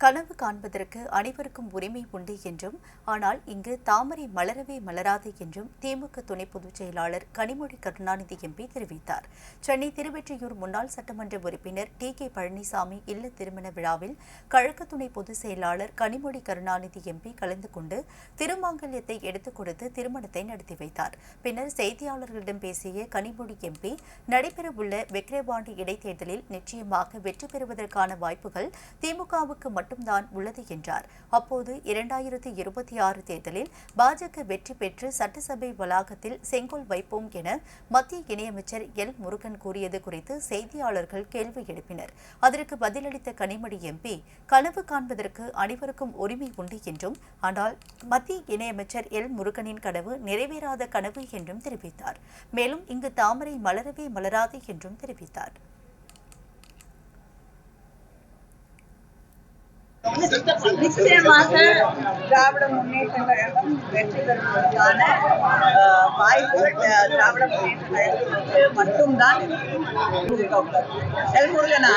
கனவு காண்பதற்கு அனைவருக்கும் உரிமை உண்டு என்றும் ஆனால் இங்கு தாமரை மலரவே மலராது என்றும் திமுக துணை பொதுச் செயலாளர் கனிமொழி கருணாநிதி எம்பி தெரிவித்தார். சென்னை திருவெற்றியூர் முன்னாள் சட்டமன்ற உறுப்பினர் டி கே பழனிசாமி இல்ல திருமண விழாவில் கழக துணை பொதுச் செயலாளர் கனிமொழி கருணாநிதி எம்பி கலந்து கொண்டு திருமாங்கல்யத்தை எடுத்துக் கொடுத்து திருமணத்தை நடத்தி வைத்தார். பின்னர் செய்தியாளர்களிடம் பேசிய கனிமொழி எம்பி நடைபெறவுள்ள விக்கிரவாண்டி இடைத்தேர்தலில் நிச்சயமாக வெற்றி பெறுவதற்கான வாய்ப்புகள் திமுகவுக்கு மட்டும்தான் உள்ளது என்றார். அப்போது இரண்டாயிரத்தி இருபத்தி ஆறு தேர்தலில் பாஜக வெற்றி பெற்று சட்டசபை வளாகத்தில் செங்கோல் வைப்போம் என மத்திய இணையமைச்சர் எல். முருகன் கூறியது குறித்து செய்தியாளர்கள் கேள்வி எழுப்பினர். அதற்கு பதிலளித்த கனிமொழி எம்பி கனவு காண்பதற்கு அனைவருக்கும் உரிமை உண்டு என்றும் ஆனால் மத்திய இணையமைச்சர் எல். முருகனின் கனவு நிறைவேறாத கனவு என்றும் தெரிவித்தார். மேலும் இங்கு தாமரை மலரவே மலராது என்றும் தெரிவித்தார். நிச்சயமாக திராவிட முன்னேற்ற கழகம் வெற்றி பெறுவதற்கான வாய்ப்புகள் திராவிட முன்னேற்ற கழகத்திற்கு மட்டும்தான் செல்முருகனா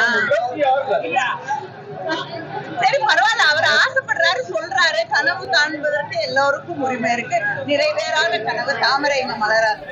சரி பரவாயில்ல. அவர் ஆசைப்படுறாரு சொல்றாரு. கனவு காண்பதற்கு எல்லோருக்கும் உரிமை இருக்கு. நிறைவேறாத கனவு தாமரை மலராது